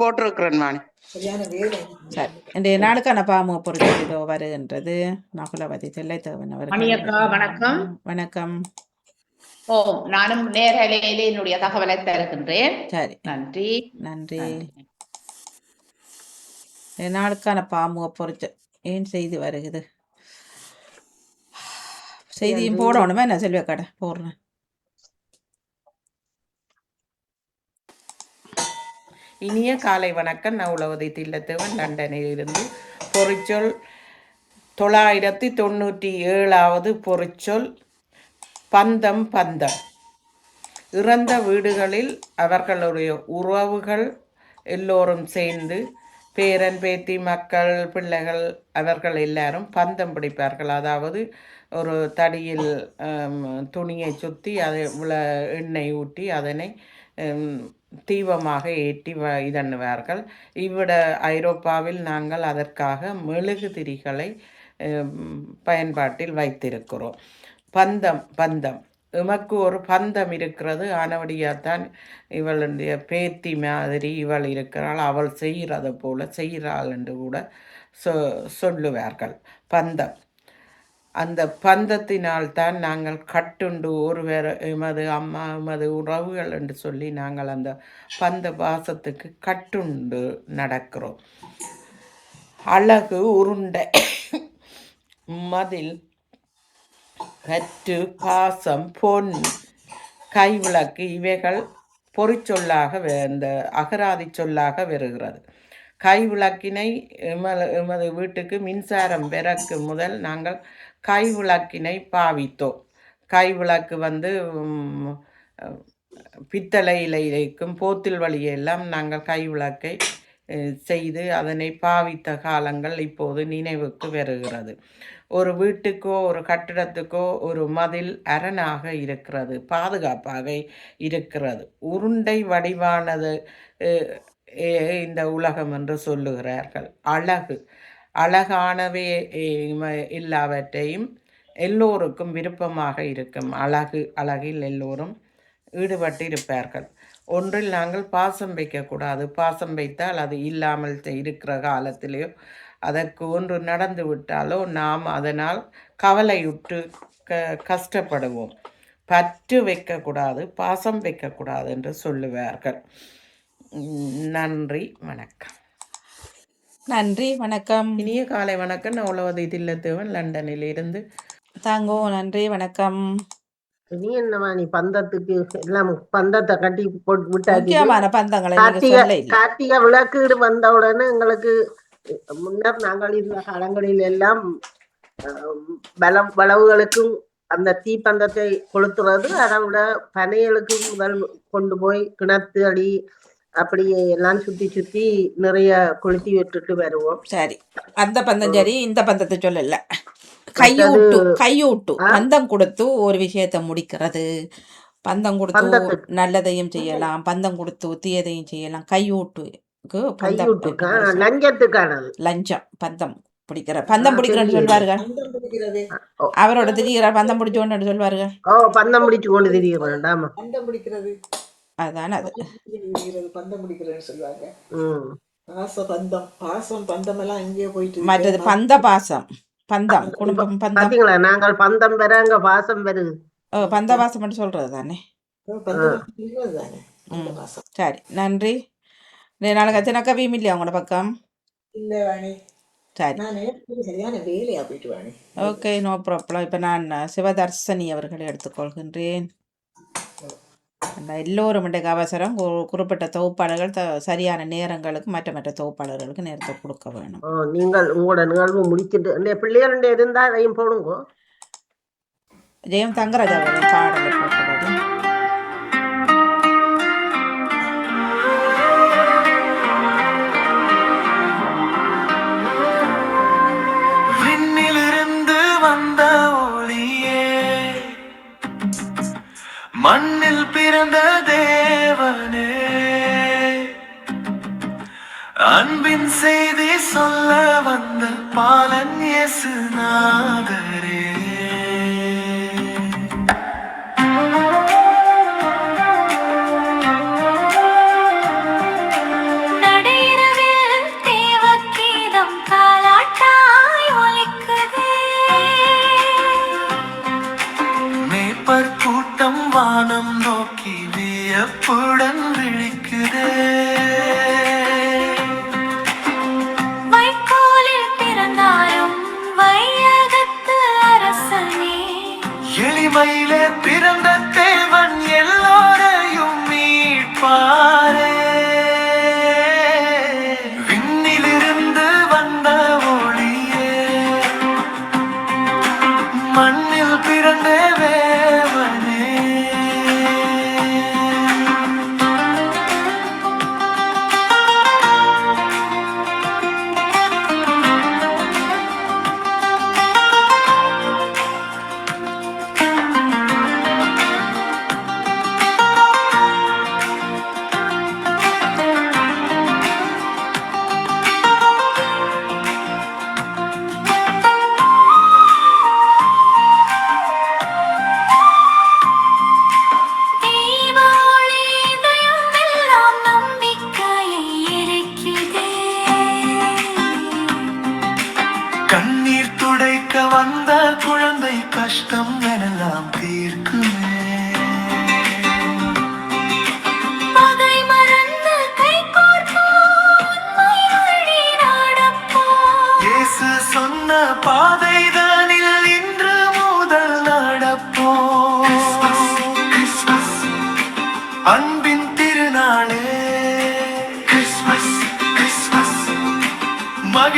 போட்டிருக்கிறேன் மாணி சரியான வேலை. சரி. இன்றைய நாளுக்கான பாமு பொருட்கள் இதோ வருகின்றது. நகுலவதி தில்லைத்தேவன் அவர்கள். வணக்கம். வணக்கம். ஓ நானும் நேரலையிலே என்னுடைய தகவலை தருகின்றேன். சரி. நன்றி. நன்றி. நாளுக்கான பாமுக பொறுத்து ஏன் செய்தி வருகுது செய்தியும் போடணுமே என்ன கடை போடுறேன். இனிய காலை வணக்கம். நான் உலகதை தில்லத்தேவன். லண்டனில் இருந்து பொறிச்சொல் தொள்ளாயிரத்தி தொண்ணூற்றி ஏழாவது பொறிச்சொல் பந்தம் பந்தம். இறந்த வீடுகளில் அவர்களுடைய உறவுகள் எல்லோரும் சேர்ந்து பேரன் பேத்தி மக்கள் பிள்ளைகள் அவர்கள் எல்லாரும் பந்தம் பிடிப்பார்கள். அதாவது ஒரு தடியில் துணியை சுற்றி அதை உள்ள எண்ணெய் ஊற்றி அதனை தீபமாக ஏற்றி வ இதண்ணுவார்கள். இவ்விட ஐரோப்பாவில் நாங்கள் அதற்காக மெழுகுதிரிகளை திரிகளை பயன்பாட்டில் வைத்திருக்கிறோம். பந்தம் பந்தம். எமக்கு ஒரு பந்தம் இருக்கிறது. தான் இவளுடைய பேத்தி மாதிரி இவள் இருக்கிறாள். அவள் செய்கிறத போல செய்கிறாள் என்று கூட சொ சொல்லுவார்கள். பந்தம். அந்த பந்தத்தினால் தான் நாங்கள் கட்டுண்டு ஒருவர் எமது அம்மா எமது உறவுகள் என்று சொல்லி நாங்கள் அந்த பந்த பாசத்துக்கு கட்டுண்டு நடக்கிறோம். அழகு உருண்டை மதில் கற்று பாசம் பொன் கைவிளக்கு இவைகள் பொறிச்சொல்லாக இந்த அகராதி சொல்லாக வருகிறது. கைவிளக்கினை எமது எமது வீட்டுக்கு மின்சாரம் பிறக்கு முதல் நாங்கள் கைவிளக்கினை பாவித்தோம். கைவிளக்கு வந்து ம், பித்தளையில் இருக்கும் போத்தில் வழியெல்லாம் நாங்கள் கைவிளக்கை செய்து அதனை பாவித்த காலங்கள் இப்போது நினைவுக்கு வருகிறது. ஒரு வீட்டுக்கோ ஒரு கட்டிடத்துக்கோ ஒரு மதில் அரணாக இருக்கிறது பாதுகாப்பாக இருக்கிறது. உருண்டை வடிவானது இந்த உலகம் என்று சொல்லுகிறார்கள். அழகு. அழகானவே இல்லாவற்றையும் எல்லாவற்றையும் எல்லோருக்கும் விருப்பமாக இருக்கும். அழகு அழகில் எல்லோரும் ஈடுபட்டு இருப்பார்கள் ஒன்றில் நாங்கள் பாசம் வைக்கக்கூடாது. பாசம் வைத்தால் அது இல்லாமல் இருக்கிற காலத்திலேயோ அதற்கு ஒன்று நடந்து விட்டாலோ நாம் அதனால் கவலையுற்று க கஷ்டப்படுவோம். பற்று வைக்கக்கூடாது பாசம் வைக்கக்கூடாது என்று சொல்லுவார்கள். நன்றி வணக்கம். நன்றி வணக்கம். இனிய காலை வணக்கம். நான் உழவதை தில்லத்தேவன் லண்டனில் இருந்து. தாங்கோ நன்றி வணக்கம். நீ என்னமா நீ பந்தத்துக்கு எல்லாம் பந்தத்தை கட்டி போட்டு விட்டாச்சு. முக்கியமான பந்தங்களை கார்த்திகை சொல்ல இல்லை கார்த்திகை விளக்கீடு வந்த உடனே எங்களுக்கு முன்னர் நாங்கள் இருந்த காலங்களில் எல்லாம் அஹ், பல வளவுகளுக்கும் அந்த தீப்பந்தத்தை கொளுத்துறது அதை விட பனைகளுக்கு முதல் கொண்டு போய் கிணத்து அடி அப்படியே எல்லாம் சுத்தி சுத்தி நிறைய கொளுத்தி விட்டுட்டு வருவோம். சரி. அந்த பந்தம் சரி இந்த பந்தத்தை சொல்லல. கையூட்டு கையூட்டு? பந்தம் கொடுத்து ஒரு விஷயத்தை முடிக்கிறது. பந்தம் கொடுத்து. நல்லதையும் செய்யலாம். பந்தம் கொடுத்து தீயதையும் செய்யலாம். கையூட்டுக்கு லஞ்சத்துக்கானது லஞ்சம் பந்தம் பிடிக்கிற. பந்தம் பிடிக்கிறேன்னு. சொல்வார்கள். அவரோட திடீர பந்தம் பிடிச்சோன்னு சொல்வார்கள். ஓ பந்தம் பிடிச்சு கொண்டு வேண்டாமா? பந்தம் பிடிக்கிறது. அதுதான் அது பிடிக்கிறது பந்தம் பிடிக்கிறதுன்னு சொல்லுவாங்க. ம். பாச பந்தம் பாசம் பந்தம் எல்லாம் போயிட்டு மற்றது. பந்த பாசம். பந்தம் குடும்பம் பந்தம். நாங்கள் பந்தம் பெற அங்க பாசம் பெறுது பந்த பாசம் மட்டும் சொல்றது தானே? சரி நன்றி. நாளைக்கு அத்தனை கவியும் இல்லையா உங்களோட பக்கம்? இல்ல வாணி. Okay no problem. இப்போ நான் சிவதர்சனி அவர்களை எடுத்துக்கொள்கின்றேன். அந்த எல்லோரும் இன்றைக்கு அவசரம் குறிப்பிட்ட தொகுப்பாளர்கள் த சரியான நேரங்களுக்கு மற்ற மற்ற தொகுப்பாளர்களுக்கு நேரத்தை கொடுக்க வேணும். நீங்கள் உங்களோட நிகழ்வு முடிச்சிட்டு இந்த பிள்ளைகள் இருந்தா அதையும் போடுங்க. ஜெயம் தங்கராஜ் பாடலை அன்பின் செய்தி சொல்ல வந்த பாலன் இயேசுநாதரே. கூட்டம் வானம் நோக்கி வியப்புடன் விழிக்குதே.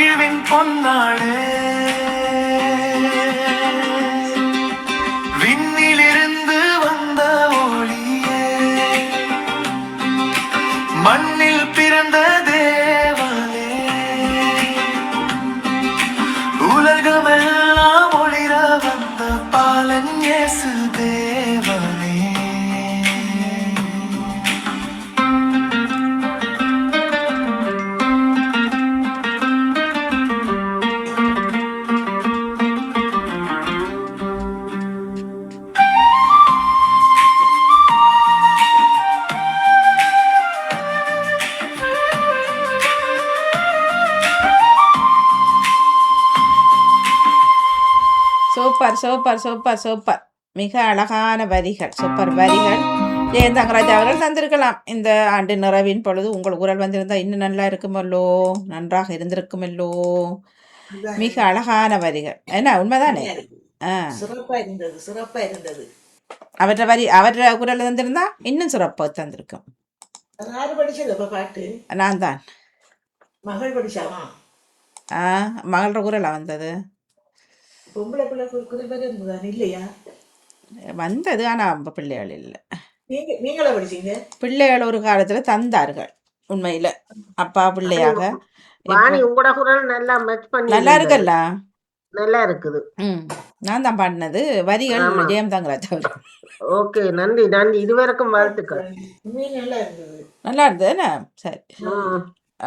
மகிழ்வின் பொன்னாளே. விண்ணிலிருந்து வந்த ஒளியே. மண்ணில் பிறந்த தேவனே. உலகமெல்லாம் ஒளிர வந்த பாலன் இயேசுதே சூப்பர் சூப்பர் சூப்பர் சூப்பர். மிக அழகான வரிகள் சூப்பர் வரிகள். ஜெயந்தங்கராஜ் அவர்கள் தந்திருக்கலாம். இந்த ஆண்டு நிறைவின் பொழுது உங்கள் குரல் வந்திருந்தா இன்னும் நல்லா இருக்குமல்லோ? நன்றாக இருந்திருக்குமல்லோ மிக அழகான வரிகள். என்ன உண்மைதானே? சிறப்பா இருந்தது சிறப்பா இருந்தது. அவற்ற வரி அவற்ற குரல் தந்திருந்தா இன்னும் சிறப்பாக தந்திருக்கும். நான் தான். மகள் படிச்சாவா? ஆ மகளோட குரலா வந்தது? பொம்பளை பிள்ளை கு- குறிப்பேர் இருந்ததான் இல்லையா? வந்தது ஆனால் பிள்ளைகள் இல்லை. நீங்க நீங்களா படிச்சீங்க? பிள்ளைகள் ஒரு காலத்தில் தந்தார்கள் உண்மையில். அப்பா பிள்ளையாக வாணி உங்களோட குரல் நல்லா மேட்ச் பண்ணி நல்லா இருந்தது. இருக்குல்ல? நல்லா இருக்குது. நான் தான் பாடினது வரிகள். ஜெயம் தங்கராஜ் அவர் ஓகே நன்றி நன்றி. இதுவரைக்கும் வாழ்த்துக்கள். நல்லா இருந்தது. நல்லா இருந்தது என்ன? சரி.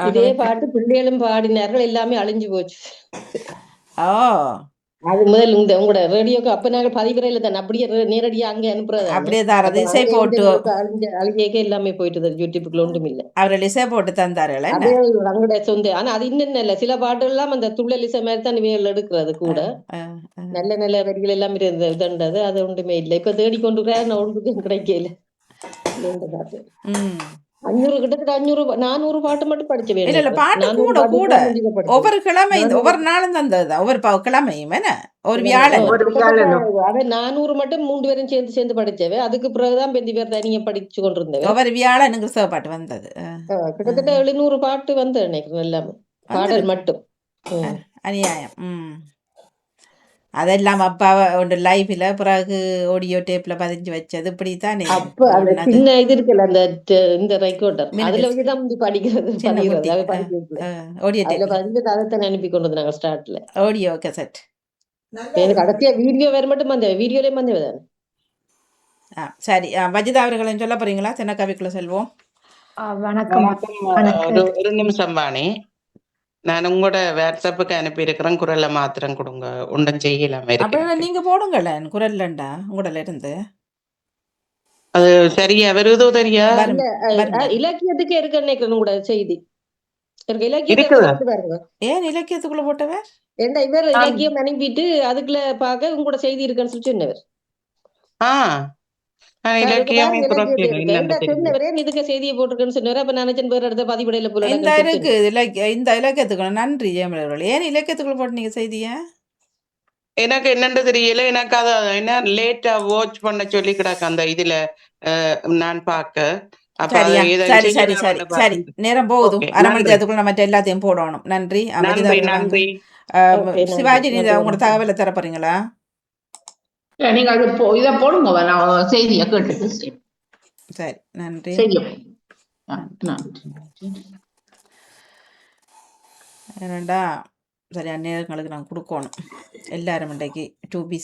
இதே பாட்டு பிள்ளைகளும் பாடினார்கள் எல்லாமே அழிஞ்சு போச்சு. ஓ. அது முதல் இந்த உங்களோட ரேடியோக்கு அப்ப நாங்க பதிவுறையில தான் அப்படியே நேரடியா அங்க அனுப்புறது. அப்படியே தாரது இசை போட்டு அழிஞ்சேக்க எல்லாமே போயிட்டு யூடியூப்ல ஒன்றும் இல்ல. அவர்கள் இசை போட்டு அதே அவங்களோட சொந்த ஆனா அது இன்னும் இல்ல சில பாட்டு எல்லாம் அந்த துள்ளல் இசை மாதிரி தான் இவைகள் எடுக்கிறது கூட. நல்ல நல்ல வரிகள் எல்லாம் இருந்தது அது ஒன்றுமே இல்லை. இப்ப தேடிக்கொண்டு நான் ஒன்றுக்கும் கிடைக்கல. பாட்டு அஞ்சூறு கிட்டத்தட்ட அஞ்சூறு நானூறு பாட்டு மட்டும் படிச்ச இல்ல இல்ல பாட்டு கூட கூட. ஒவ்வொரு கிழமை ஒவ்வொரு நாளும் தந்தது ஒவ்வொரு கிழமையும் என்ன? ஒரு வியாழன். அத நானூறு மட்டும் மூன்று பேரும் சேர்ந்து சேர்ந்து படிச்சவே. அதுக்கு பிறகுதான் பெந்தி பேர் தனியா படிச்சு கொண்டு இருந்தவ ஒவ்வொரு வியாழனுக்கு சிவ பாட்டு வந்தது. கிட்டத்தட்ட எழுநூறு பாட்டு வந்து நினைக்கிறேன் எல்லாமே. பாடல் மட்டும். அநியாயம். அதெல்லாம் அப்பா ஒன்று லைஃப்ல பிறகு ஆடியோ டேப்ல பதிஞ்சு வச்சது. இப்படித்தானே? அப்ப அந்த அது சின்ன இது இருக்குல்ல அந்த இந்த ரெக்கார்டர். அதுல வச்சுதான் முந்தி படிக்கிறது சின்ன. அது ஆடியோ அதுல டேப் பதிஞ்சு அதைத்தான் அனுப்பி கொண்டு வந்தாங்க ஸ்டார்ட்ல ஆடியோ கசட் எனக்கு கடைசியா வீடியோ வேற மட்டும் வந்தேன் வீடியோலயும் வந்தேன் தானே? ஆ சரி. வஜிதா அவர்களையும் சொல்ல போறீங்களா? தென்னக்கவிக்குள்ள செல்வோம். வணக்கம். வணக்கம். ஒரு ஒரு நிமிஷம் வாணி. நான் உங்களோட வாட்ஸ்அப்புக்கு அனுப்பி இருக்கிறேன் குரலை மாத்திரம் கொடுங்க. ஒன்றும் செய்யலாம அப்படின்னா இருக்கு நீங்க போடுங்களேன். குரல்லண்டா உங்களோட இருந்து. அது சரியா? வருதோ தெரியா? இலக்கியத்துக்கு இருக்கு நினைக்கிறேன் கூட செய்தி. ஏன் இலக்கியத்துக்குள்ள போட்டவர்? ஏண்டா இவர். இலக்கியம் அனுப்பிட்டு அதுக்குள்ள பார்க்க உங்களோட செய்தி இருக்குன்னு சொல்லி சொன்னவர் ஆ. இந்த இருக்கு இலக்கிய இந்த இலக்கியத்துக்குள்ள நன்றி ஜெயமலர்கள் ஏன் இலக்கியத்துக்குள்ள போட்டீங்க செய்திய? எனக்கு என்னன்னு தெரியல. எனக்கு அத என்ன லேட்டா வாட்ச் பண்ண சொல்லி கிடக்கு அந்த இதுல நான் பார்க்க. சரி சரி சரி. நேரம் போகுது. அரை மணி. நேரத்துக்குள்ள நம்ம எல்லாத்தையும் போடணும். நன்றி. சிவாஜி நீங்க உங்களோட. தகவலை தர போறீங்களா? நீங்க அது போ- இதை போடுங்க நான் செய்தியை கேட்டுட்டு சரி நன்றி. ஏனண்டா சரியான நேரங்களுக்கு நான் கொடுக்கணும். எல்லாரும் இன்றைக்கு டூ பி